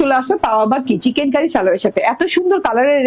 চলে তাও আবার কি? চিকেন কারি সালোয়ারের সাথে। এত সুন্দর কালারের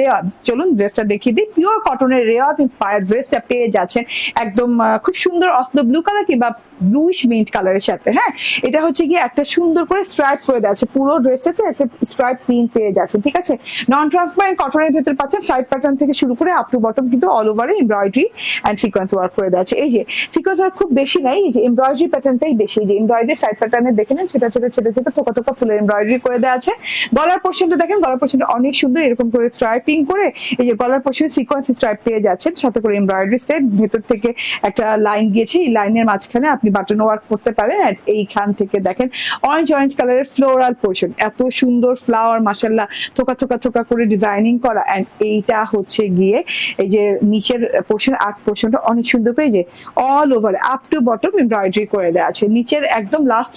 চলুন ড্রেসটা দেখিয়ে দিই। পিওর কটনের রেওয়াজ ইন্সপায়ার্ড ড্রেসটা পেয়ে যাচ্ছেন একদম খুব সুন্দর অস্ত ব্লু কালার কিংবা ব্লুইশ মিন্ট কালারের সাথে হ্যাঁ? এটা হচ্ছে একটা সুন্দর করে স্ট্রাইপ করে দেওয়া পুরো ড্রেসটাতে একটা স্ট্রাইপ প্রিন্ট পেয়ে যাচ্ছে ঠিক আছে? নন ট্রান্সপারেন্ট কটনের পাচ্ছেন সাইড প্যাটার্ন থেকে শুরু করে আপ টু বটম কিন্তু অল ওভারে এমব্রয়ডারি অ্যান্ড সিকোয়েন্স ওয়ার্ক করে দেওয়া আছে। এই যে সিকোয়েন্স ওয়ার্ক খুব বেশি নাই, এই যে এমব্রয়ডারি প্যাটার্নটাই বেশি। যে এমব্রয়ডারি সাইড প্যাটার্নে দেখে নেন, ছোট ছোট ছোট ছোট, থোকা থোকা ফুলের এমব্রয়ডারি করে দেওয়া আছে। গলার পোর্শনটা দেখেন, গলার পোর্শনটা অনেক সুন্দর, এরকম করে স্ট্রাইপিং করে এই যে গলার পোর্শনে সিকোয়েন্স স্ট্রাইপ পেয়ে যাচ্ছেন, সাথে করে এমব্রয়ডারি স্টাইপ ভেতর থেকে একটা লাইন গিয়েছে, এই লাইনের মাঝখানে আপনি বাটন ওয়ার্ক করতে পারেন এইখান থেকে দেখেন অরেঞ্জ অরেঞ্জ কালারের ফ্লোরাল পোর্শন এত সুন্দর ফ্লাওয়ার মাসাল্লাহ থোকা থোকা থোকা করে ডিজাইনিং করা এন্ড এইটা হচ্ছে গিয়ে এই যে নিচের পোর্শন আর্ট পোর্শনটা অনেক সুন্দর করে যে all over up to bottom embroidery করে দেওয়া আছে, নিচের একদম লাস্ট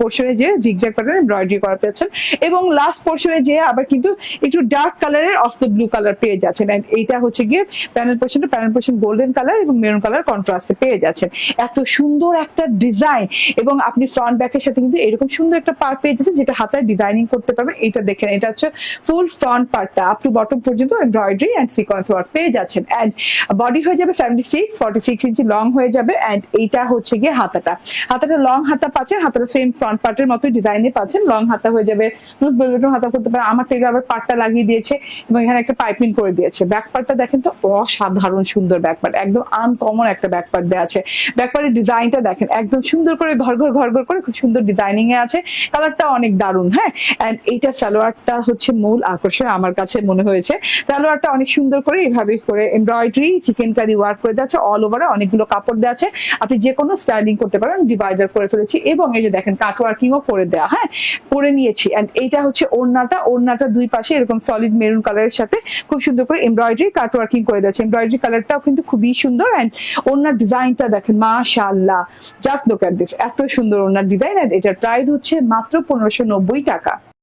পোর্শনে যে জিগজ্যাগ প্যাটার্ন এমব্রয়ডারি করা পেয়েছেন এবং লাস্ট পোর্শনে যে আবার কিন্তু একটু ডার্ক কালারের অস্ত ব্লু কালার পেয়ে যাচ্ছেন। And এইটা হচ্ছে গিয়ে প্যানেল পোর্শনটা প্যানেল পোর্শন গোল্ডেন কালার এবং মেরুন কালার কন্ট্রাস্টে পেয়ে যাচ্ছেন। এত সুন্দর একটা ডিজাইন এবং আপনি ফ্রন্ট ব্যাকের সাথে কিন্তু এরকম সুন্দর একটা পার্ট পেয়ে যাচ্ছেন যেটা হাতায় ডিজাইনিং করতে পারবেন। এটা দেখেন, এটা হচ্ছে ফুল ফ্রন্ট পার্টটা আপ টু বটম পর্যন্ত এমব্রয়ডারি অ্যান্ড সিকোয়েন্স ওয়ার্ক পেয়ে যাচ্ছেন। অ্যান্ড বডি হয়ে যাবে seventy six forty six inch long হয়ে যাবে। অ্যান্ড এইটা হচ্ছে গিয়ে হাতাটা। হাতাটা লং হাতা পাচ্ছেন, হাতাটা সেম ফ্রন্ট পার্টের মতো ডিজাইনে পাচ্ছেন। লং হাতা হয়ে যাবে লুজ বেলবেটন হাতা করতে পারেন আমার থেকে আবার পার্টটা লাগিয়ে দিয়েছে এবং এখানে একটা পাইপিং করে দিয়েছে। ব্যাক পার্টটা দেখেন তো, অসাধারণ সুন্দর ব্যাক পার্ট একদম আনকমন একটা ব্যাক পার্ট দেওয়া আছে। ব্যাক পার্টের ডিজাইনটা দেখেন, একদম সুন্দর করে ঘর ঘর ঘর ঘর করে খুব সুন্দর ডিজাইনিং এ আছে। কালারটা অনেক দারুণ হ্যাঁ? এন্ড এইটা সালোয়ারটা হচ্ছে মূল আকর্ষণ আমার কাছে মনে হয়েছে। সালোয়ারটা অনেক সুন্দর করে এইভাবে করে এমব্রয়ডারি চিকেন কারি ওয়ার্ক করে দেওয়া আছে। অল ওভারে অনেকগুলো কাপড় দেওয়া আছে। আপনি যে কোনো স্টাইলিং করতে পারেন ডিভাইডার করে ফেলেছি। এবং এই যে দেখেন কাট ওয়ার্কিংও করে দেওয়া হ্যাঁ? করে নিয়েছি। এন্ড এইটা হচ্ছে ওড়নাটা। ওড়নাটা দুই পাশে এরকম সলিড মেরুন কালারের সাথে খুব সুন্দর করে এমব্রয়ডারি কাট ওয়ার্কিং করে দিয়েছে এমব্রয়ডারি কালারটাও কিন্তু খুবই সুন্দর অ্যান্ড ওড়নার ডিজাইনটা দেখেন মাশাল্লাহ জাস্ট দোকান দিস এত সুন্দর ওড়নার ডিজাইন অ্যান্ড এটার প্রাইস হচ্ছে মাত্র পনেরোশো নব্বই টাকা।